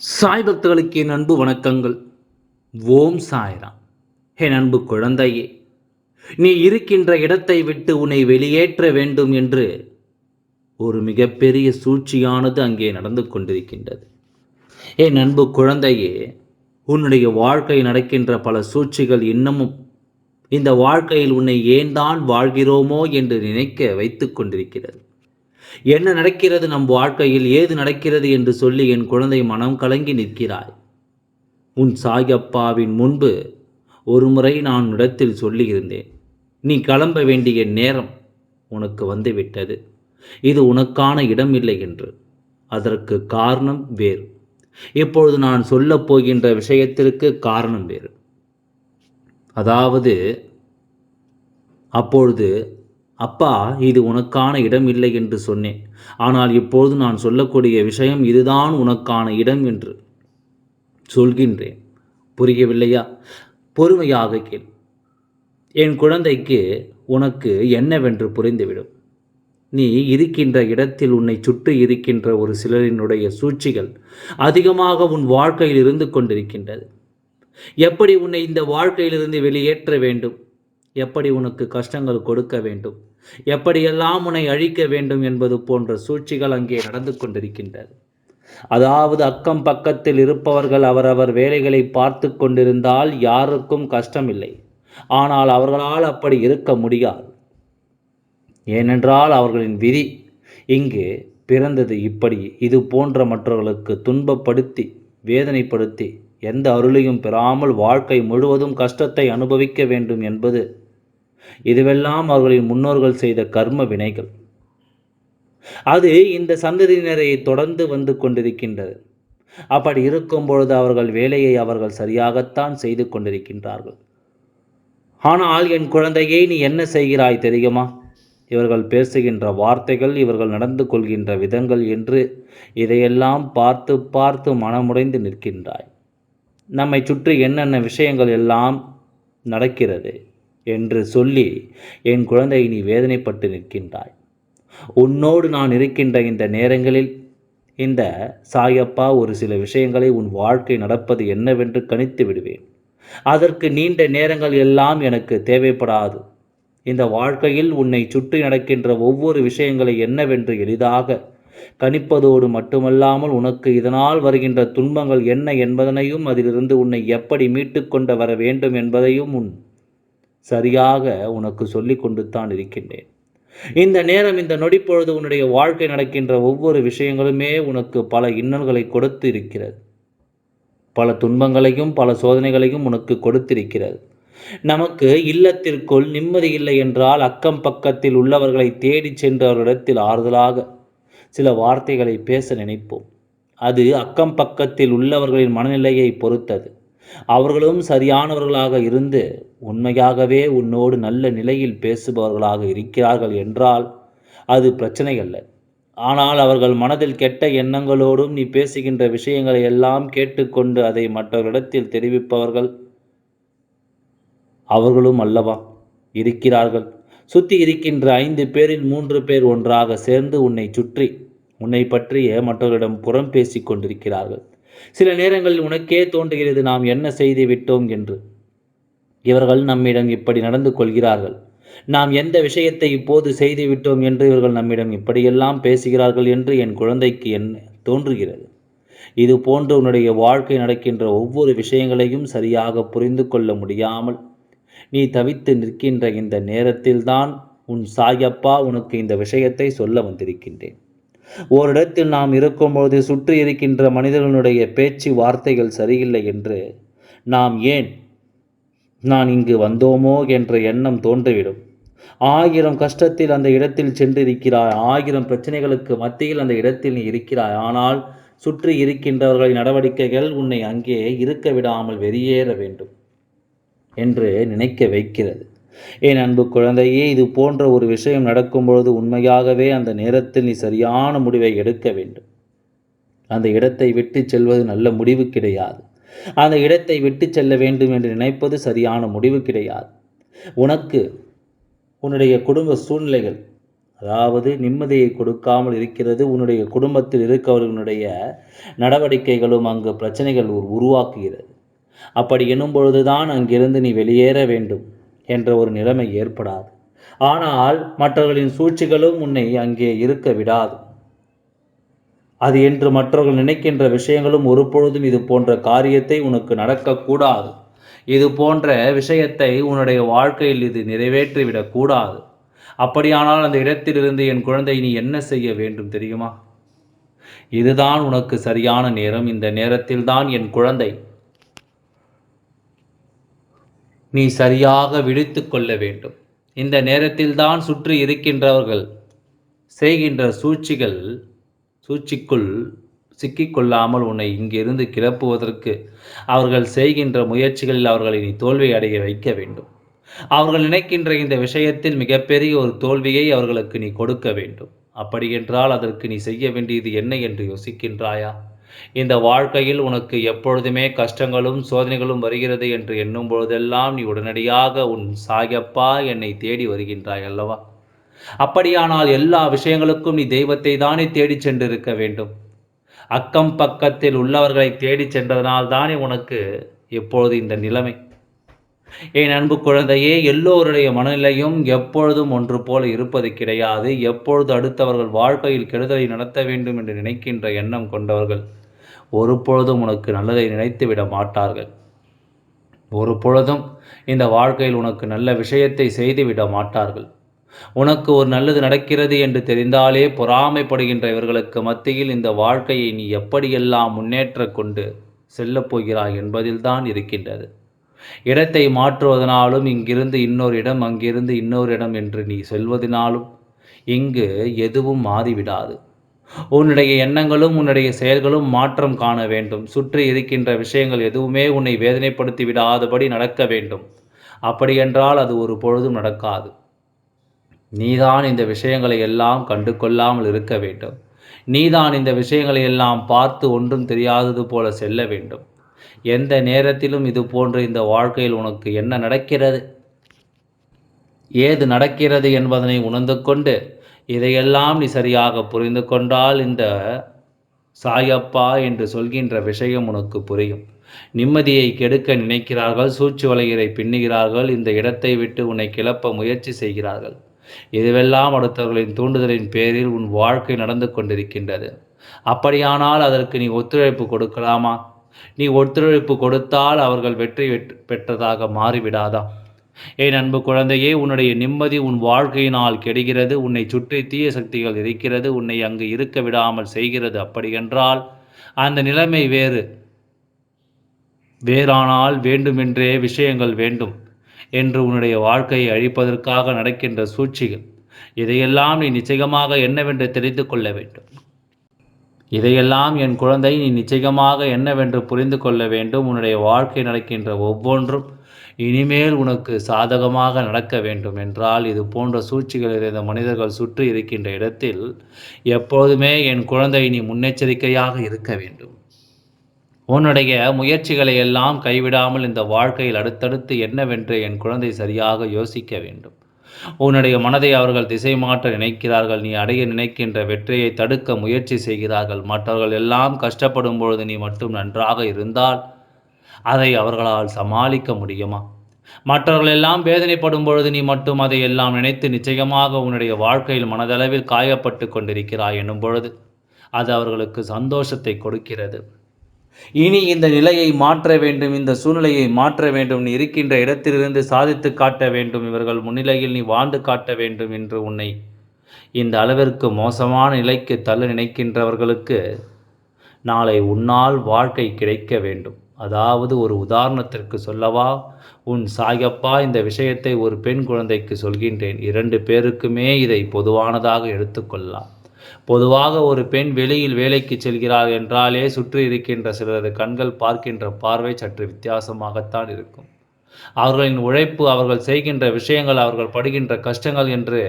சாய் பக்தர்களுக்கு என் அன்பு வணக்கங்கள். ஓம் சாய்ராம். என் அன்பு குழந்தையே நீ இருக்கின்ற இடத்தை விட்டு உன்னை வெளியேற்ற வேண்டும் என்று ஒரு மிகப்பெரிய சூழ்ச்சியானது அங்கே நடந்து கொண்டிருக்கின்றது. என் அன்பு குழந்தையே உன்னுடைய வாழ்க்கை நடக்கின்ற பல சூழ்ச்சிகள் இன்னமும் இந்த வாழ்க்கையில் உன்னை ஏன் தான் வாழ்கிறோமோ என்று நினைக்க வைத்து கொண்டிருக்கிறது. என்ன நடக்கிறது நம் வாழ்க்கையில் ஏது நடக்கிறது என்று சொல்லி என் குழந்தை மனம் கலங்கி நிற்கிறாய் உன் சாயப்பாவின் முன்பு ஒருமுறை நான் இடத்தில் சொல்லியிருந்தேன் நீ கிளம்ப வேண்டிய நேரம் உனக்கு வந்துவிட்டது. இது உனக்கான இடம் இல்லை என்று. அதற்கு காரணம் வேறு. இப்பொழுது நான் சொல்லப் போகின்ற விஷயத்திற்கு காரணம் வேறு. அதாவது அப்பொழுது அப்பா இது உனக்கான இடம் இல்லை என்று சொன்னேன். ஆனால் இப்பொழுது நான் சொல்லக்கூடிய விஷயம் இதுதான் உனக்கான இடம் என்று சொல்கின்றேன். புரியவில்லையா? பொறுமையாக கேள். என் குழந்தைக்கு உனக்கு என்னவென்று புரிந்துவிடும். நீ இருக்கின்ற இடத்தில் உன்னை சுற்றி இருக்கின்ற ஒரு சிலரினுடைய சூழ்ச்சிகள் அதிகமாக உன் வாழ்க்கையில் இருந்து கொண்டிருக்கின்றது. எப்படி உன்னை இந்த வாழ்க்கையிலிருந்து வெளியேற்ற வேண்டும்? எப்படி உனக்கு கஷ்டங்கள் கொடுக்க வேண்டும்? எப்படியெல்லாம் உன்னை அழிக்க வேண்டும் என்பது போன்ற சூழ்ச்சிகள் அங்கே நடந்து கொண்டிருக்கின்றது அதாவது அக்கம் பக்கத்தில் இருப்பவர்கள் அவரவர் வேலைகளை பார்த்து கொண்டிருந்தால் யாருக்கும் கஷ்டமில்லை. ஆனால் அவர்களால் அப்படி இருக்க முடியாது. ஏனென்றால் அவர்களின் விதி இங்கு பிறந்தது இப்படி. இது போன்ற மற்றவர்களுக்கு துன்பப்படுத்தி வேதனைப்படுத்தி எந்த அருளையும் பெறாமல் வாழ்க்கை முழுவதும் கஷ்டத்தை அனுபவிக்க வேண்டும் என்பது இதுவெல்லாம் அவர்களின் முன்னோர்கள் செய்த கர்ம வினைகள். அது இந்த சந்ததியினரை தொடர்ந்து வந்து கொண்டிருக்கின்றது. அப்படி இருக்கும் பொழுது அவர்கள் வேலையை அவர்கள் சரியாகத்தான் செய்து கொண்டிருக்கின்றார்கள். ஆனால் என் குழந்தையை நீ என்ன செய்கிறாய் தெரியுமா? இவர்கள் பேசுகின்ற வார்த்தைகள் இவர்கள் நடந்து கொள்கின்ற விதங்கள் என்று இதையெல்லாம் பார்த்து பார்த்து மனமுடைந்து நிற்கின்றாய். நம்மை சுற்றி என்னென்ன விஷயங்கள் எல்லாம் நடக்கிறது? என்று சொல்லி என் குழந்தை நீ வேதனைப்பட்டு நிற்கின்றாய். உன்னோடு நான் இருக்கின்ற இந்த நேரங்களில் இந்த சாயப்பா ஒரு சில விஷயங்களை உன் வாழ்க்கை நடப்பது என்னவென்று கணித்து விடுவேன். அதற்கு நீண்ட நேரங்கள் எல்லாம் எனக்கு தேவைப்படாது. இந்த வாழ்க்கையில் உன்னை சுற்றி நடக்கின்ற ஒவ்வொரு விஷயங்களை என்னவென்று எளிதாக கணிப்பதோடு மட்டுமல்லாமல் உனக்கு இதனால் வருகின்ற துன்பங்கள் என்ன என்பதனையும் அதிலிருந்து உன்னை எப்படி மீட்டு கொண்டு வர வேண்டும் என்பதையும் உன் சரியாக உனக்கு சொல்லி கொண்டு தான் இருக்கின்றேன். இந்த நேரம் இந்த நொடிப்பொழுது உன்னுடைய வாழ்க்கை நடக்கின்ற ஒவ்வொரு விஷயங்களுமே உனக்கு பல இன்னல்களை கொடுத்து இருக்கிறது பல துன்பங்களையும் பல சோதனைகளையும் உனக்கு கொடுத்திருக்கிறது. நமக்கு இல்லத்திற்குள் நிம்மதி இல்லை என்றால் அக்கம் பக்கத்தில் உள்ளவர்களை தேடி சென்றவர்களிடத்தில் ஆறுதலாக சில வார்த்தைகளை பேச நினைப்போம். அது அக்கம் பக்கத்தில் உள்ளவர்களின் மனநிலையை பொறுத்தது. அவர்களும் சரியானவர்களாக இருந்து உண்மையாகவே உன்னோடு நல்ல நிலையில் பேசுபவர்களாக இருக்கிறார்கள் என்றால் அது பிரச்சனை அல்ல ஆனால் அவர்கள் மனதில் கெட்ட எண்ணங்களோடும் நீ பேசுகின்ற விஷயங்களை எல்லாம் கேட்டுக்கொண்டு அதை மற்றவரிடத்தில் தெரிவிப்பவர்கள் அவர்களும் அல்லவா? இருக்கிறார்கள். சுற்றி இருக்கின்ற ஐந்து பேரில் மூன்று பேர் ஒன்றாக சேர்ந்து உன்னை சுற்றி உன்னை பற்றிய மற்றவர்களிடம் புறம் பேசிக் கொண்டிருக்கிறார்கள். சில நேரங்களில் உனக்கே தோன்றுகிறது நாம் என்ன செய்து விட்டோம் என்று. இவர்கள் நம்மிடம் இப்படி நடந்து கொள்கிறார்கள். நாம் எந்த விஷயத்தை இப்போது செய்து விட்டோம் என்று இவர்கள் நம்மிடம் இப்படியெல்லாம் பேசுகிறார்கள் என்று என் குழந்தைக்கு என்ன தோன்றுகிறது. இது போன்று உன்னுடைய வாழ்க்கை நடக்கின்ற ஒவ்வொரு விஷயங்களையும் சரியாக புரிந்து கொள்ள முடியாமல் நீ தவித்து நிற்கின்ற இந்த நேரத்தில்தான் உன் சாயப்பா உனக்கு இந்த விஷயத்தை சொல்ல வந்திருக்கின்றேன். ஓரிடத்தில் நாம் இருக்கும்போது சுற்றி இருக்கின்ற மனிதர்களுடைய பேச்சு வார்த்தைகள் சரியில்லை என்று நாம் ஏன்? நான் இங்கு வந்தோமோ என்ற எண்ணம் தோன்றிவிடும். ஆயிரம் கஷ்டத்தில் அந்த இடத்தில் சென்றிருக்கிறாய் ஆயிரம் பிரச்சனைகளுக்கு மத்தியில் அந்த இடத்தில் நீ இருக்கிறாய். ஆனால் சுற்றி இருக்கின்றவர்களின் நடவடிக்கைகள் உன்னை அங்கே இருக்க விடாமல் வெளியேற வேண்டும் என்று நினைக்க வைக்கிறது. என் அன்பு குழந்தையே இது போன்ற ஒரு விஷயம் நடக்கும்பொழுது உண்மையாகவே அந்த நேரத்தில் நீ சரியான முடிவை எடுக்க வேண்டும். அந்த இடத்தை விட்டு செல்வது நல்ல முடிவு கிடையாது. அந்த இடத்தை விட்டு செல்ல வேண்டும் என்று நினைப்பது சரியான முடிவு கிடையாது. உனக்கு உன்னுடைய குடும்ப சூழ்நிலைகள் அதாவது நிம்மதியை கொடுக்காமல் இருக்கிறது உன்னுடைய குடும்பத்தில் இருக்கவர்களுடைய நடவடிக்கைகளும் அங்கு பிரச்சனைகள் உருவாக்குகிறது. அப்படி எனும் பொழுதுதான் அங்கிருந்து நீ வெளியேற வேண்டும். என்ற ஒரு நிலைமை ஏற்படாது. ஆனால் மற்றவர்களின் சூழ்ச்சிகளும் உன்னை அங்கே இருக்க விடாது. அது என்று மற்றவர்கள் நினைக்கின்ற விஷயங்களும் ஒருபொழுதும் இது போன்ற காரியத்தை உனக்கு நடக்கக்கூடாது. இது போன்ற விஷயத்தை உன்னுடைய வாழ்க்கையில் இது நிறைவேற்றிவிடக்கூடாது அப்படியானால் அந்த இடத்திலிருந்து என் குழந்தை நீ என்ன செய்ய வேண்டும் தெரியுமா? இதுதான் உனக்கு சரியான நேரம். இந்த நேரத்தில் தான் என் குழந்தை. நீ சரியாக விழித்து கொள்ள வேண்டும். இந்த நேரத்தில் தான் சுற்றி இருக்கின்றவர்கள் செய்கின்ற சூழ்ச்சிகள் சூழ்ச்சிக்குள் சிக்கிக்கொள்ளாமல் உன்னை இங்கிருந்து கிளப்புவதற்கு அவர்கள் செய்கின்ற முயற்சிகளில் அவர்களை நீ தோல்வி அடைய வைக்க வேண்டும். அவர்கள் நினைக்கின்ற இந்த விஷயத்தில் மிகப்பெரிய ஒரு தோல்வியை அவர்களுக்கு நீ கொடுக்க வேண்டும். அப்படியென்றால் அதற்கு நீ செய்ய வேண்டியது என்ன என்று யோசிக்கின்றாயா? இந்த வாழ்க்கையில் உனக்கு எப்பொழுதுமே கஷ்டங்களும் சோதனைகளும் வருகிறது என்று எண்ணும் பொழுதெல்லாம் நீ உடனடியாக உன் சாயப்பா என்னை தேடி வருகின்றாய் அல்லவா? அப்படியானால் எல்லா விஷயங்களுக்கும் நீ தெய்வத்தை தானே தேடிச் சென்றிருக்க வேண்டும். அக்கம் பக்கத்தில் உள்ளவர்களை தேடிச் சென்றதனால் தானே உனக்கு எப்பொழுது இந்த நிலைமை. என் அன்பு குழந்தையே எல்லோருடைய மனநிலையும் எப்பொழுதும் ஒன்று போல இருப்பது கிடையாது. எப்பொழுது அடுத்தவர்கள் வாழ்க்கையில் கெடுதலை நடத்த வேண்டும் என்று நினைக்கின்ற எண்ணம் கொண்டவர்கள் ஒரு பொழுதும் உனக்கு நல்லதை நினைத்து விட மாட்டார்கள். ஒரு பொழுதும் இந்த வாழ்க்கையில் உனக்கு நல்ல விஷயத்தை செய்துவிட மாட்டார்கள். உனக்கு ஒரு நல்லது நடக்கிறது என்று தெரிந்தாலே பொறாமைப்படுகின்ற இவர்களுக்கு மத்தியில் இந்த வாழ்க்கையை நீ எப்படியெல்லாம் முன்னேற்ற கொண்டு செல்லப் போகிறாய் என்பதில்தான் இருக்கின்றது. இடத்தை மாற்றுவதனாலும் இங்கிருந்து இன்னொரு இடம் அங்கிருந்து இன்னொரு இடம் என்று நீ செல்வதனாலும் இங்கு எதுவும் மாறிவிடாது. உன்னுடைய எண்ணங்களும் உன்னுடைய செயல்களும் மாற்றம் காண வேண்டும். சுற்றி இருக்கின்ற விஷயங்கள் எதுவுமே உன்னை வேதனைப்படுத்தி விடாதபடி நடக்க வேண்டும். அப்படியென்றால் அது ஒரு பொழுதும் நடக்காது. நீதான் இந்த விஷயங்களை எல்லாம் கண்டு கொள்ளாமல் இருக்க வேண்டும். நீதான் இந்த விஷயங்களை எல்லாம் பார்த்து ஒன்றும் தெரியாதது போல செல்ல வேண்டும். எந்த நேரத்திலும் இது போன்ற இந்த வாழ்க்கையில் உனக்கு என்ன நடக்கிறது? ஏது நடக்கிறது என்பதனை உணர்ந்து கொண்டு இதையெல்லாம் நீ சரியாக புரிந்து கொண்டால் இந்த சாயப்பா என்று சொல்கின்ற விஷயம் உனக்கு புரியும். நிம்மதியை கெடுக்க நினைக்கிறார்கள் சூழ்ச்சி வளையரை பின்னுகிறார்கள் இந்த இடத்தை விட்டு உன்னை கிளப்ப முயற்சி செய்கிறார்கள். இதுவெல்லாம் அடுத்தவர்களின் தூண்டுதலின் பேரில் உன் வாழ்க்கை நடந்து கொண்டிருக்கின்றது. அப்படியானால் அதற்கு நீ ஒத்துழைப்பு கொடுக்கலாமா? நீ ஒத்துழைப்பு கொடுத்தால் அவர்கள் வெற்றி பெற்றதாக மாறிவிடாதா? ஏன் அன்பு குழந்தையே உன்னுடைய நிம்மதி உன் வாழ்க்கையினால் கெடுகிறது உன்னை சுற்றி தீய சக்திகள் இருக்கிறது உன்னை அங்கு இருக்க விடாமல் செய்கிறது அப்படியென்றால் அந்த நிலைமை வேறு. வேறானால் வேண்டுமென்றே விஷயங்கள் வேண்டும் என்று உன்னுடைய வாழ்க்கையை அழிப்பதற்காக நடக்கின்ற சூழ்ச்சிகள். இதையெல்லாம் நீ நிச்சயமாக என்னவென்று தெரிந்து கொள்ள வேண்டும். இதையெல்லாம் என் குழந்தை நீ நிச்சயமாக என்னவென்று புரிந்து கொள்ள வேண்டும். உன்னுடைய வாழ்க்கை நடக்கின்ற ஒவ்வொன்றும் இனிமேல் உனக்கு சாதகமாக நடக்க வேண்டும் என்றால் இது போன்ற சூழ்ச்சிகள் இருந்த மனிதர்கள் சுற்றி இருக்கின்ற இடத்தில் எப்போதுமே என் குழந்தை நீ முன்னெச்சரிக்கையாக இருக்க வேண்டும். உன்னுடைய முயற்சிகளை எல்லாம் கைவிடாமல் இந்த வாழ்க்கையில் அடுத்தடுத்து என்னவென்று என் குழந்தை சரியாக யோசிக்க வேண்டும். உன்னுடைய மனதை அவர்கள் திசை மாற்ற நினைக்கிறார்கள் நீ அடைய நினைக்கின்ற வெற்றியை தடுக்க முயற்சி செய்கிறார்கள். மற்றவர்கள் எல்லாம் கஷ்டப்படும் பொழுது நீ மட்டும் நன்றாக இருந்தால் அதை அவர்களால் சமாளிக்க முடியுமா? மற்றவர்கள் எல்லாம் வேதனைப்படும் பொழுது நீ மட்டும் அதை எல்லாம் நினைத்து நிச்சயமாக உன்னுடைய வாழ்க்கையில் மனதளவில் காயப்பட்டு கொண்டிருக்கிறாய் என்னும் பொழுது அது அவர்களுக்கு சந்தோஷத்தை கொடுக்கிறது. இனி இந்த நிலையை மாற்ற வேண்டும் இந்த சூழ்நிலையை மாற்ற வேண்டும். நீ இருக்கின்ற இடத்திலிருந்து சாதித்து காட்ட வேண்டும். இவர்கள் முன்னிலையில் நீ வாழ்ந்து காட்ட வேண்டும் என்று உன்னை இந்த அளவிற்கு மோசமான நிலைக்கு தள்ள நினைக்கின்றவர்களுக்கு நாளை உன்னால் வாழ்க்கை கிடைக்க வேண்டும். அதாவது ஒரு உதாரணத்திற்கு சொல்லவா? உன் சாயப்பா இந்த விஷயத்தை ஒரு பெண் குழந்தைக்கு சொல்கின்றேன். இரண்டு பேருக்குமே இதை பொதுவானதாக எடுத்துக்கொள்ளலாம். பொதுவாக ஒரு பெண் வெளியில் வேலைக்கு செல்கிறார் என்றாலே சுற்றி இருக்கின்ற சிலரது கண்கள் பார்க்கின்ற பார்வை சற்று வித்தியாசமாகத்தான் இருக்கும். அவர்களின் உழைப்பு அவர்கள் செய்கின்ற விஷயங்கள் அவர்கள் படுகின்ற கஷ்டங்கள் என்று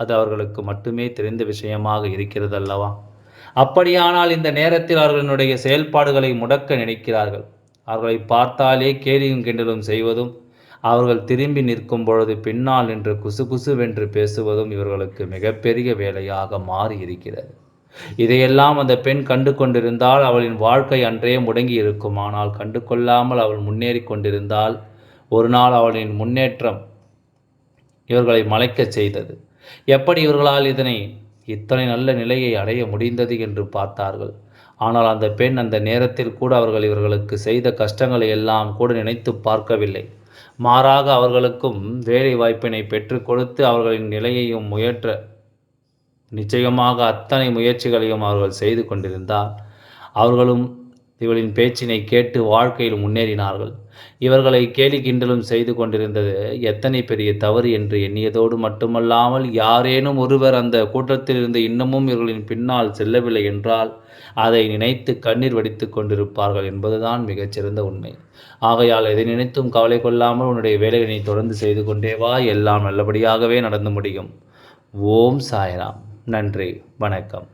அது அவர்களுக்கு மட்டுமே தெரிந்த விஷயமாக இருக்கிறது அல்லவா அப்படியானால் இந்த நேரத்தில் அவர்களுடைய செயல்பாடுகளை முடக்க நினைக்கிறார்கள். அவர்களை பார்த்தாலே கேலியும் கிண்டலும் செய்வதும் அவர்கள் திரும்பி நிற்கும் பொழுது பின்னால் நின்று குசு குசுவென்று பேசுவதும் இவர்களுக்கு மிகப்பெரிய வேலையாக மாறியிருக்கிறது. இதையெல்லாம் அந்த பெண் கண்டு கொண்டிருந்தால் அவளின் வாழ்க்கை அன்றே முடங்கி இருக்கும் ஆனால் கண்டு கொள்ளாமல் அவள் முன்னேறி கொண்டிருந்தால் ஒரு நாள் அவளின் முன்னேற்றம் இவர்களை மலைக்கச் செய்தது. எப்படி இவர்களால் இதனை இத்தனை நல்ல நிலையை அடைய முடிந்தது என்று பார்த்தார்கள். ஆனால் அந்த பெண் அந்த நேரத்தில் கூட அவர்கள் இவர்களுக்கு செய்த கஷ்டங்களை எல்லாம் கூட நினைத்து பார்க்கவில்லை. மாறாக அவர்களுக்கும் வேலை வாய்ப்பினை பெற்று கொடுத்து அவர்களின் நிலையையும் முயற்ற நிச்சயமாக அத்தனை முயற்சிகளையும் அவர்கள் செய்து கொண்டிருந்தார் அவர்களும் இவளின் பேச்சினை கேட்டு வாழ்க்கையில் முன்னேறினார்கள். இவர்களை கேலி கிண்டலும் செய்து கொண்டிருந்தது எத்தனை பெரிய தவறு என்று எண்ணியதோடு மட்டுமல்லாமல் யாரேனும் ஒருவர் அந்த கூட்டத்தில் இருந்து இன்னமும் இவர்களின் பின்னால் செல்லவில்லை என்றால் அதை நினைத்து கண்ணீர் வடித்து கொண்டிருப்பார்கள் என்பதுதான் மிகச்சிறந்த உண்மை. ஆகையால் எதை நினைத்தும் கவலை கொள்ளாமல் உன்னுடைய வேலைகளை தொடர்ந்து செய்து கொண்டே வா எல்லாம் நல்லபடியாகவே நடந்து முடியும். ஓம் சாய்ராம். நன்றி. வணக்கம்.